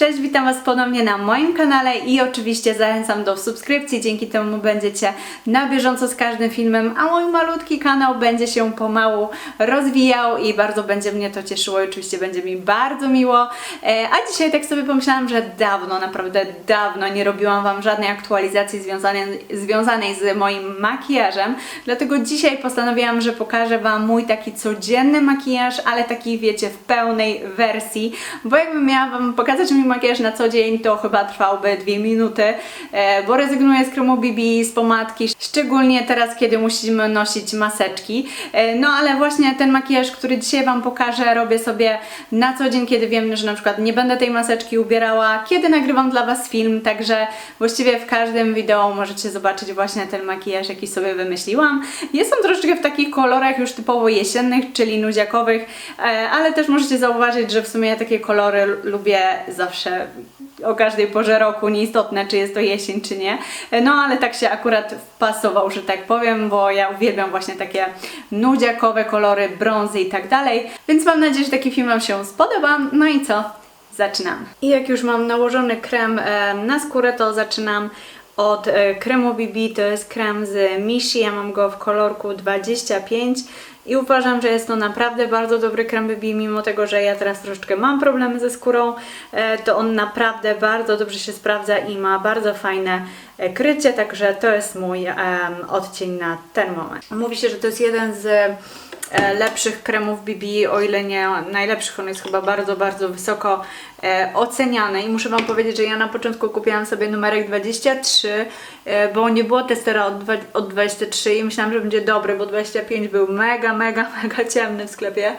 Cześć, witam Was ponownie na moim kanale i oczywiście zachęcam do subskrypcji, dzięki temu będziecie na bieżąco z każdym filmem, a mój malutki kanał będzie się pomału rozwijał i bardzo będzie mnie to cieszyło i oczywiście będzie mi bardzo miło. E, A dzisiaj tak sobie pomyślałam, że dawno, naprawdę dawno nie robiłam Wam żadnej aktualizacji związanej, związanej z moim makijażem, dlatego dzisiaj postanowiłam, że pokażę Wam mój taki codzienny makijaż, ale taki wiecie w pełnej wersji, bo jakbym miała Wam pokazać mój makijaż na co dzień, to chyba trwałby dwie minuty, e, bo rezygnuję z kremu BB, z pomadki, szczególnie teraz, kiedy musimy nosić maseczki. E, No ale właśnie ten makijaż, który dzisiaj Wam pokażę, robię sobie na co dzień, kiedy wiem, że na przykład nie będę tej maseczki ubierała, kiedy nagrywam dla Was film, także właściwie w każdym wideo możecie zobaczyć właśnie ten makijaż, jaki sobie wymyśliłam. Jest on troszeczkę w takich kolorach już typowo jesiennych, czyli nudziakowych, e, ale też możecie zauważyć, że w sumie ja takie kolory lubię zawsze o każdej porze roku, nieistotne czy jest to jesień czy nie. No ale tak się akurat wpasował, że tak powiem, bo ja uwielbiam właśnie takie nudziakowe kolory, brązy i tak dalej. Więc mam nadzieję, że taki film Wam się spodoba. No i co? Zaczynam. I jak już mam nałożony krem e, na skórę, to zaczynam od e, kremu BB, to jest krem z Mishi, ja mam go w kolorku 25 i uważam, że jest to naprawdę bardzo dobry krem BB, mimo tego, że ja teraz troszeczkę mam problemy ze skórą, e, to on naprawdę bardzo dobrze się sprawdza i ma bardzo fajne e, krycie, także to jest mój odcień na ten moment. Mówi się, że to jest jeden z lepszych kremów BB, o ile nie najlepszych, on jest chyba bardzo, bardzo wysoko e, oceniany. I muszę Wam powiedzieć, że ja na początku kupiłam sobie numerek 23, e, bo nie było testera od 23 i myślałam, że będzie dobry, bo 25 był mega, mega, mega ciemny w sklepie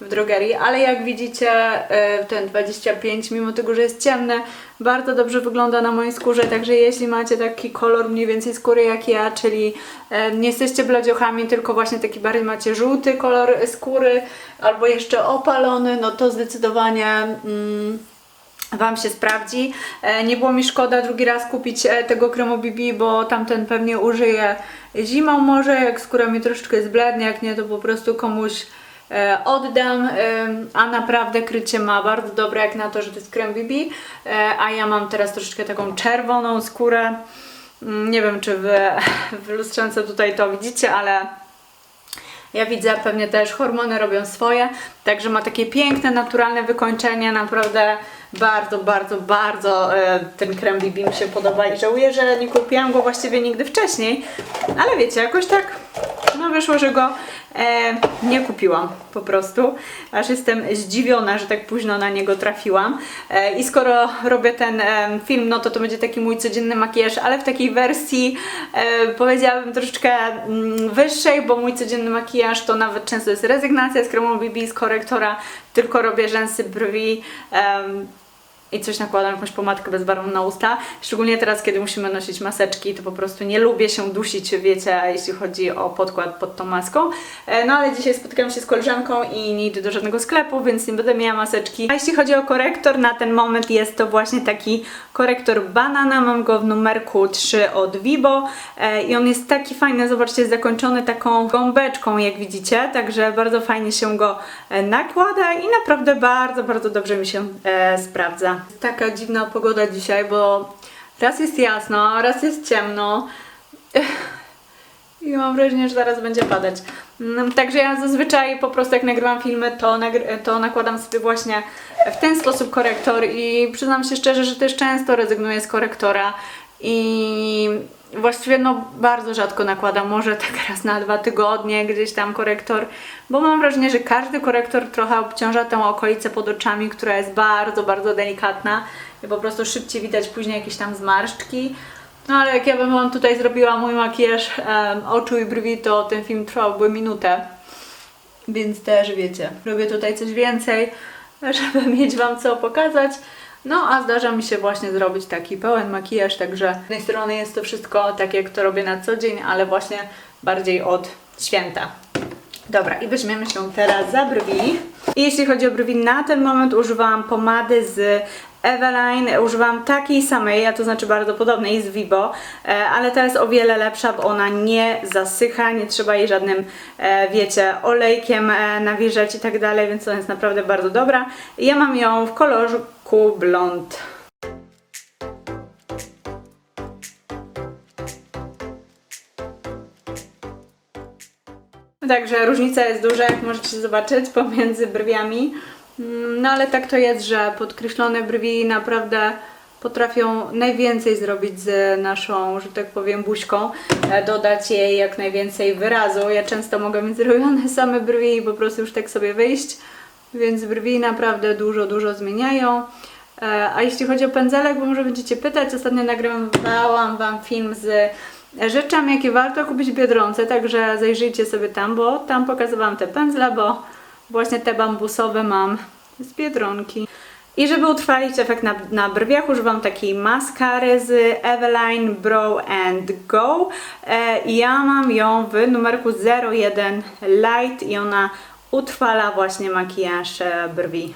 w drogerii, ale jak widzicie e, ten 25, mimo tego, że jest ciemny, bardzo dobrze wygląda na mojej skórze, także jeśli macie taki kolor mniej więcej skóry jak ja, czyli e, nie jesteście bladziochami, tylko właśnie taki bardziej macie żółty kolor skóry, albo jeszcze opalony, no to zdecydowanie... Mm, Wam się sprawdzi. E, Nie było mi szkoda drugi raz kupić tego kremu BB, bo tamten pewnie użyję zimą może, jak skóra mi troszeczkę zblednie, jak nie to po prostu komuś oddam, e, a naprawdę krycie ma bardzo dobre jak na to, że to jest krem BB, e, a ja mam teraz troszeczkę taką czerwoną skórę. Mm, Nie wiem, czy wy w lustrzance tutaj to widzicie, ale ja widzę, pewnie też hormony robią swoje, także ma takie piękne, naturalne wykończenie, naprawdę bardzo, bardzo, bardzo e, ten krem BB mi się podoba i żałuję, że nie kupiłam go właściwie nigdy wcześniej, ale wiecie, jakoś tak no wyszło, że go e, nie kupiłam po prostu, aż jestem zdziwiona, że tak późno na niego trafiłam. E, i skoro robię ten e, film, no to to będzie taki mój codzienny makijaż, ale w takiej wersji e, powiedziałabym troszeczkę mm, wyższej, bo mój codzienny makijaż to nawet często jest rezygnacja z kremu BB, z korektora, tylko robię rzęsy, brwi, em, i coś nakładam, jakąś pomadkę bezbarwną na usta. Szczególnie teraz, kiedy musimy nosić maseczki, to po prostu nie lubię się dusić, wiecie, jeśli chodzi o podkład pod tą maską. E, No ale dzisiaj spotykam się z koleżanką i nie idę do żadnego sklepu, więc nie będę miała maseczki. A jeśli chodzi o korektor, na ten moment jest to właśnie taki korektor banana. Mam go w numerku 3 od Vibo e, i on jest taki fajny, zobaczcie, jest zakończony taką gąbeczką, jak widzicie, także bardzo fajnie się go e, nakłada i naprawdę bardzo, bardzo dobrze mi się sprawdza. Taka dziwna pogoda dzisiaj, bo raz jest jasno, raz jest ciemno. I mam wrażenie, że zaraz będzie padać. Mm, Także ja zazwyczaj po prostu jak nagrywam filmy, to, nagry- to nakładam sobie właśnie w ten sposób korektor i przyznam się szczerze, że też często rezygnuję z korektora i właściwie no bardzo rzadko nakładam, może tak raz na dwa tygodnie gdzieś tam korektor, bo mam wrażenie, że każdy korektor trochę obciąża tę okolicę pod oczami, która jest bardzo, bardzo delikatna i po prostu szybciej widać później jakieś tam zmarszczki. No ale jak ja bym Wam tutaj zrobiła mój makijaż em, oczu i brwi, to ten film trwałby minutę. Więc też wiecie, robię tutaj coś więcej, żeby mieć Wam co pokazać. No a zdarza mi się właśnie zrobić taki pełen makijaż, także z jednej strony jest to wszystko tak jak to robię na co dzień, ale właśnie bardziej od święta. Dobra, i weźmiemy się teraz za brwi. I jeśli chodzi o brwi, na ten moment używałam pomady z Eveline, używam takiej samej, a to znaczy bardzo podobnej z Vibo, e, ale ta jest o wiele lepsza, bo ona nie zasycha, nie trzeba jej żadnym, e, wiecie, olejkiem e, nawilżać i tak dalej, więc ona jest naprawdę bardzo dobra. Ja mam ją w kolorku blond. Także różnica jest duża, jak możecie zobaczyć, pomiędzy brwiami. Mm, No ale tak to jest, że podkreślone brwi naprawdę potrafią najwięcej zrobić z naszą, że tak powiem, buźką, e, dodać jej jak najwięcej wyrazu. Ja często mogę mieć zrobione same brwi i po prostu już tak sobie wyjść, więc brwi naprawdę dużo, dużo zmieniają. E, A jeśli chodzi o pędzelek, bo może będziecie pytać, ostatnio nagrywałam Wam film z rzeczami, jakie warto kupić w Biedronce, także zajrzyjcie sobie tam, bo tam pokazywałam te pędzle, bo właśnie te bambusowe mam z Biedronki. I żeby utrwalić efekt na, na brwiach, używam takiej maskary z Eveline Brow and Go. E, ja mam ją w numerku 01 Light i ona utrwala właśnie makijaż e, brwi.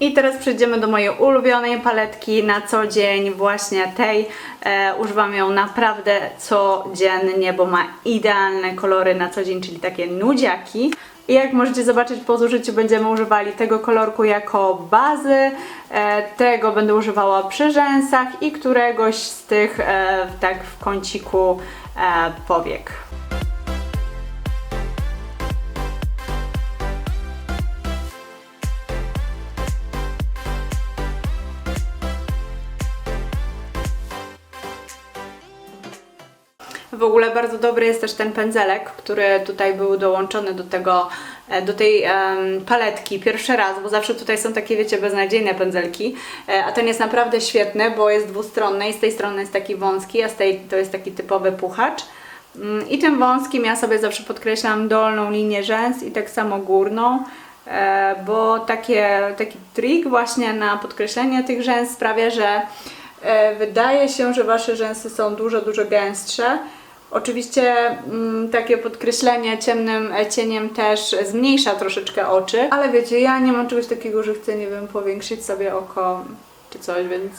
I teraz przejdziemy do mojej ulubionej paletki na co dzień, właśnie tej. E, używam ją naprawdę codziennie, bo ma idealne kolory na co dzień, czyli takie nudziaki. I jak możecie zobaczyć po zużyciu będziemy używali tego kolorku jako bazy, e, tego będę używała przy rzęsach i któregoś z tych e, tak w kąciku e, powiek. Ogóle bardzo dobry jest też ten pędzelek, który tutaj był dołączony do tego, e, do tej paletki pierwszy raz, bo zawsze tutaj są takie, wiecie, beznadziejne pędzelki, e, a ten jest naprawdę świetny, bo jest dwustronny i z tej strony jest taki wąski, a z tej to jest taki typowy puchacz. Mm, I tym wąskim ja sobie zawsze podkreślam dolną linię rzęs i tak samo górną, e, bo takie, taki trik właśnie na podkreślenie tych rzęs sprawia, że wydaje się, że Wasze rzęsy są dużo, dużo gęstsze. Oczywiście mm, takie podkreślenie ciemnym cieniem też zmniejsza troszeczkę oczy, ale wiecie, ja nie mam czegoś takiego, że chcę, nie wiem, powiększyć sobie oko czy coś, więc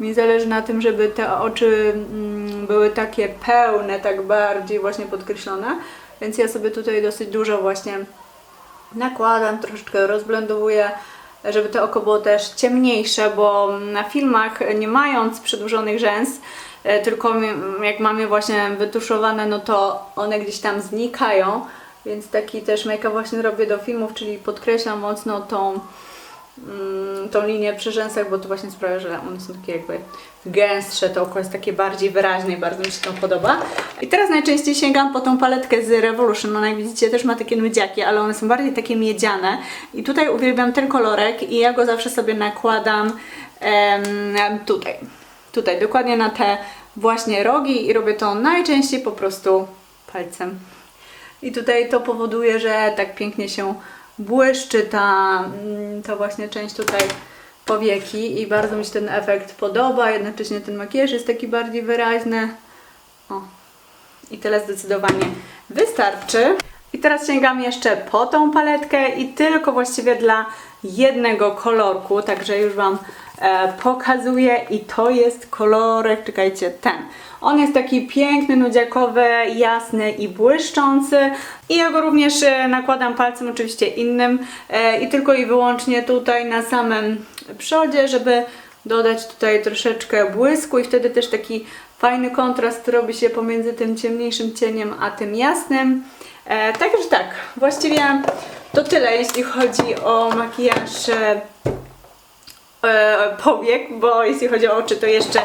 mi zależy na tym, żeby te oczy mm, były takie pełne, tak bardziej właśnie podkreślone, więc ja sobie tutaj dosyć dużo właśnie nakładam, troszeczkę rozblendowuję, żeby to oko było też ciemniejsze, bo na filmach nie mając przedłużonych rzęs, tylko mi- jak mam je właśnie wytuszowane, no to one gdzieś tam znikają, więc taki też make-up właśnie robię do filmów, czyli podkreślam mocno tą mm, tą linię przy rzęsach, bo to właśnie sprawia, że one są takie jakby gęstsze, to oko jest takie bardziej wyraźne i bardzo mi się to podoba. I teraz najczęściej sięgam po tą paletkę z Revolution, ona jak widzicie też ma takie nudziaki, ale one są bardziej takie miedziane. I tutaj uwielbiam ten kolorek i ja go zawsze sobie nakładam em, tutaj, tutaj, dokładnie na te właśnie rogi i robię to najczęściej po prostu palcem. I tutaj to powoduje, że tak pięknie się błyszczy ta, mm, ta właśnie część tutaj powieki i bardzo mi się ten efekt podoba, jednocześnie ten makijaż jest taki bardziej wyraźny. O. I tyle zdecydowanie wystarczy. I teraz sięgam jeszcze po tą paletkę i tylko właściwie dla jednego kolorku, także już Wam e, pokazuję i to jest kolorek, czekajcie, ten. On jest taki piękny, nudziakowy, jasny i błyszczący i ja go również e, nakładam palcem oczywiście innym e, i tylko i wyłącznie tutaj na samym przodzie, żeby dodać tutaj troszeczkę błysku i wtedy też taki fajny kontrast robi się pomiędzy tym ciemniejszym cieniem a tym jasnym. E, także tak, właściwie to tyle jeśli chodzi o makijaż e, powiek, bo jeśli chodzi o oczy, to jeszcze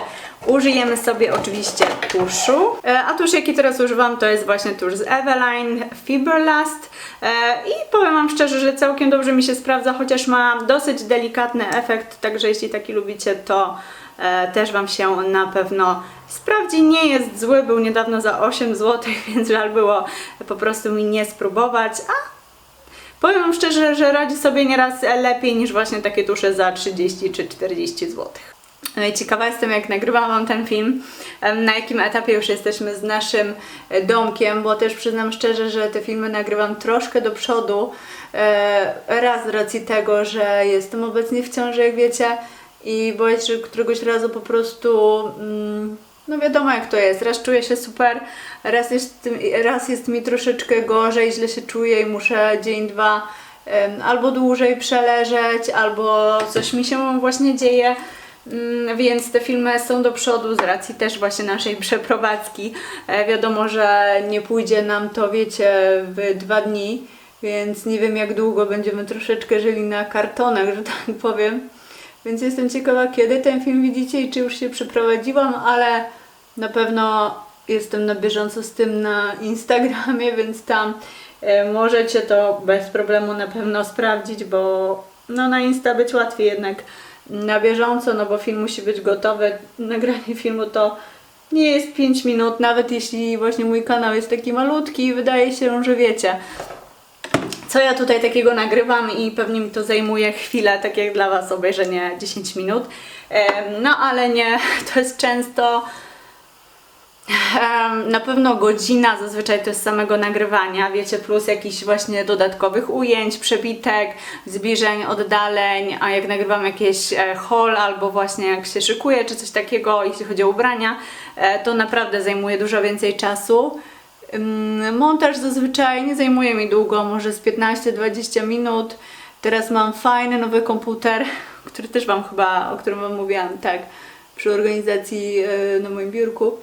użyjemy sobie oczywiście tuszu. E, a tusz, jaki teraz używam, to jest właśnie tusz z Eveline Fiberlast. E, I powiem Wam szczerze, że całkiem dobrze mi się sprawdza, chociaż ma dosyć delikatny efekt, także jeśli taki lubicie, to też Wam się na pewno sprawdzi. Nie jest zły, był niedawno za 8 zł, więc żal było po prostu mi nie spróbować. A Powiem wam szczerze, że radzi sobie nieraz lepiej niż właśnie takie tusze za 30 czy 40 zł. No ciekawa jestem, jak nagrywałam ten film, na jakim etapie już jesteśmy z naszym e, domkiem, bo też przyznam szczerze, że te filmy nagrywam troszkę do przodu. E, Raz z racji tego, że jestem obecnie w ciąży, jak wiecie, i boję się, że któregoś razu po prostu, mm, no wiadomo jak to jest, raz czuję się super, raz jest, raz jest mi troszeczkę gorzej, źle się czuję i muszę dzień, dwa albo dłużej przeleżeć, albo coś mi się właśnie dzieje. Mm, Więc te filmy są do przodu z racji też właśnie naszej przeprowadzki. E, wiadomo, że nie pójdzie nam to, wiecie, w dwa dni, więc nie wiem jak długo będziemy troszeczkę żyli na kartonach, że tak powiem. Więc jestem ciekawa, kiedy ten film widzicie i czy już się przeprowadziłam, ale na pewno jestem na bieżąco z tym na Instagramie, więc tam e, możecie to bez problemu na pewno sprawdzić, bo no na Insta być łatwiej jednak na bieżąco, no bo film musi być gotowy. Nagranie filmu to nie jest 5 minut, nawet jeśli właśnie mój kanał jest taki malutki i wydaje się, że wiecie, co ja tutaj takiego nagrywam i pewnie mi to zajmuje chwilę, tak jak dla Was obejrzenie 10 minut. No ale nie, to jest często na pewno godzina zazwyczaj to jest samego nagrywania, wiecie, plus jakichś właśnie dodatkowych ujęć, przebitek, zbliżeń, oddaleń, a jak nagrywam jakieś e, haul albo właśnie jak się szykuję czy coś takiego, jeśli chodzi o ubrania, e, to naprawdę zajmuje dużo więcej czasu. Montaż zazwyczaj nie zajmuje mi długo, może z 15-20 minut. Teraz mam fajny nowy komputer, który też Wam chyba, o którym Wam mówiłam, tak, przy organizacji yy, na moim biurku.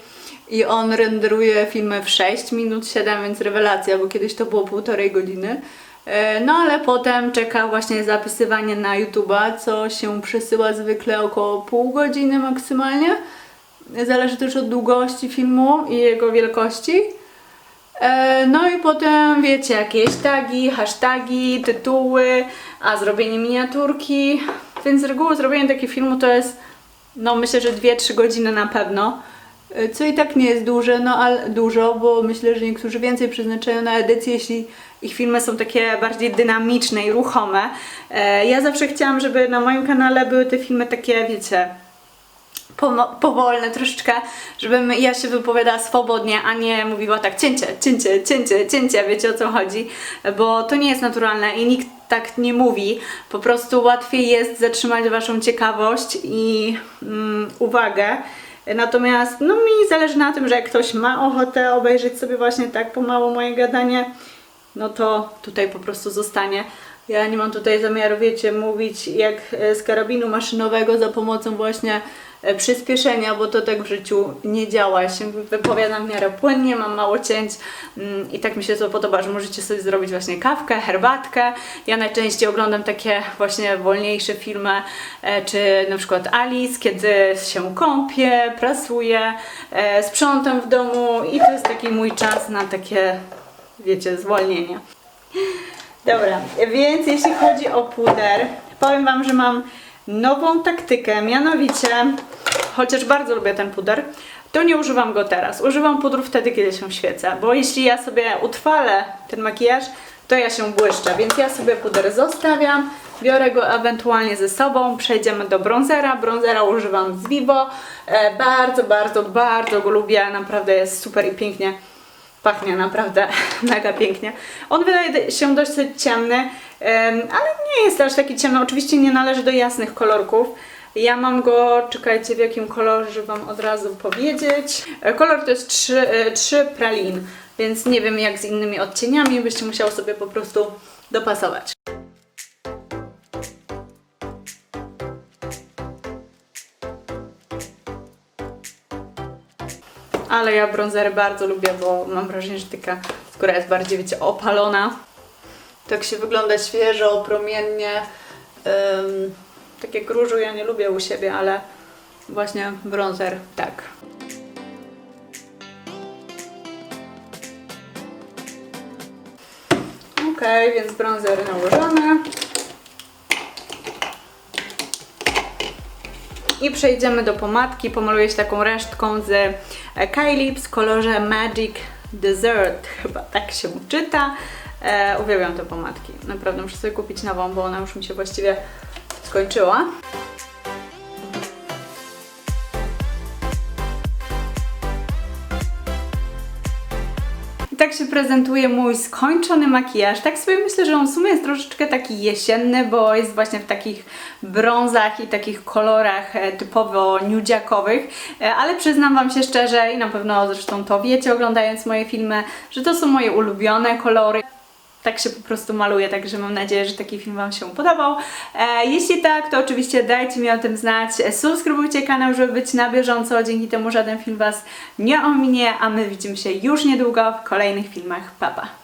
I on renderuje filmy w 6 minut 7, więc rewelacja, bo kiedyś to było półtorej godziny. E, No ale potem czeka właśnie zapisywanie na YouTube'a, co się przesyła zwykle około pół godziny maksymalnie. Zależy też od długości filmu i jego wielkości. E, No i potem wiecie, jakieś tagi, hasztagi, tytuły, a zrobienie miniaturki. Więc z reguły zrobienie takiego filmu to jest, no myślę, że 2-3 godziny na pewno. E, Co i tak nie jest duże, no ale dużo, bo myślę, że niektórzy więcej przeznaczają na edycję, jeśli ich filmy są takie bardziej dynamiczne i ruchome. E, Ja zawsze chciałam, żeby na moim kanale były te filmy takie, wiecie, powolne troszeczkę, żebym ja się wypowiadała swobodnie, a nie mówiła tak cięcie, cięcie, cięcie, cięcie, wiecie o co chodzi, bo to nie jest naturalne i nikt tak nie mówi. Po prostu łatwiej jest zatrzymać Waszą ciekawość i mm, uwagę. Natomiast no mi zależy na tym, że jak ktoś ma ochotę obejrzeć sobie właśnie tak pomału moje gadanie, no to tutaj po prostu zostanie. Ja nie mam tutaj zamiaru, wiecie, mówić jak e, z karabinu maszynowego za pomocą właśnie przyspieszenia, bo to tak w życiu nie działa. Ja się wypowiadam w miarę płynnie, mam mało cięć mm, i tak mi się to podoba, że możecie sobie zrobić właśnie kawkę, herbatkę. Ja najczęściej oglądam takie właśnie wolniejsze filmy, e, czy na przykład Alice, kiedy się kąpię, prasuję, e, sprzątam w domu i to jest taki mój czas na takie, wiecie, zwolnienie. Dobra, więc jeśli chodzi o puder, powiem Wam, że mam nową taktykę, mianowicie, chociaż bardzo lubię ten puder, to nie używam go teraz. Używam pudru wtedy, kiedy się świecę, bo jeśli ja sobie utrwalę ten makijaż, to ja się błyszczę, więc ja sobie puder zostawiam, biorę go ewentualnie ze sobą, przejdziemy do bronzera. Bronzera używam z Vivo, e, bardzo, bardzo, bardzo go lubię, naprawdę jest super i pięknie Pachnie naprawdę mega pięknie. On wydaje się dosyć ciemny, em, ale nie jest aż taki ciemny. Oczywiście nie należy do jasnych kolorków. Ja mam go, czekajcie w jakim kolorze Wam od razu powiedzieć. E, Kolor to jest 3, 3 pralin, więc nie wiem jak z innymi odcieniami, byście musiały sobie po prostu dopasować. Ale ja bronzery bardzo lubię, bo mam wrażenie, że taka skóra jest bardziej, wiecie, opalona. Tak się wygląda świeżo, promiennie. Ym, tak jak różu ja nie lubię u siebie, ale właśnie bronzer tak. Ok, więc bronzer nałożony. I przejdziemy do pomadki. Pomaluję się taką resztką z e, Kylie w kolorze Magic Dessert. Chyba tak się czyta. E, uwielbiam te pomadki. Naprawdę muszę sobie kupić nową, bo ona już mi się właściwie skończyła. Tak się prezentuje mój skończony makijaż. Tak sobie myślę, że on w sumie jest troszeczkę taki jesienny, bo jest właśnie w takich brązach i takich kolorach e, typowo nudziakowych, E, ale przyznam Wam się szczerze i na pewno zresztą to wiecie oglądając moje filmy, że to są moje ulubione kolory. Tak się po prostu maluję, także mam nadzieję, że taki film Wam się podobał. E, jeśli tak, to oczywiście dajcie mi o tym znać. E, Subskrybujcie kanał, żeby być na bieżąco. Dzięki temu żaden film Was nie ominie, a my widzimy się już niedługo w kolejnych filmach. Pa, pa.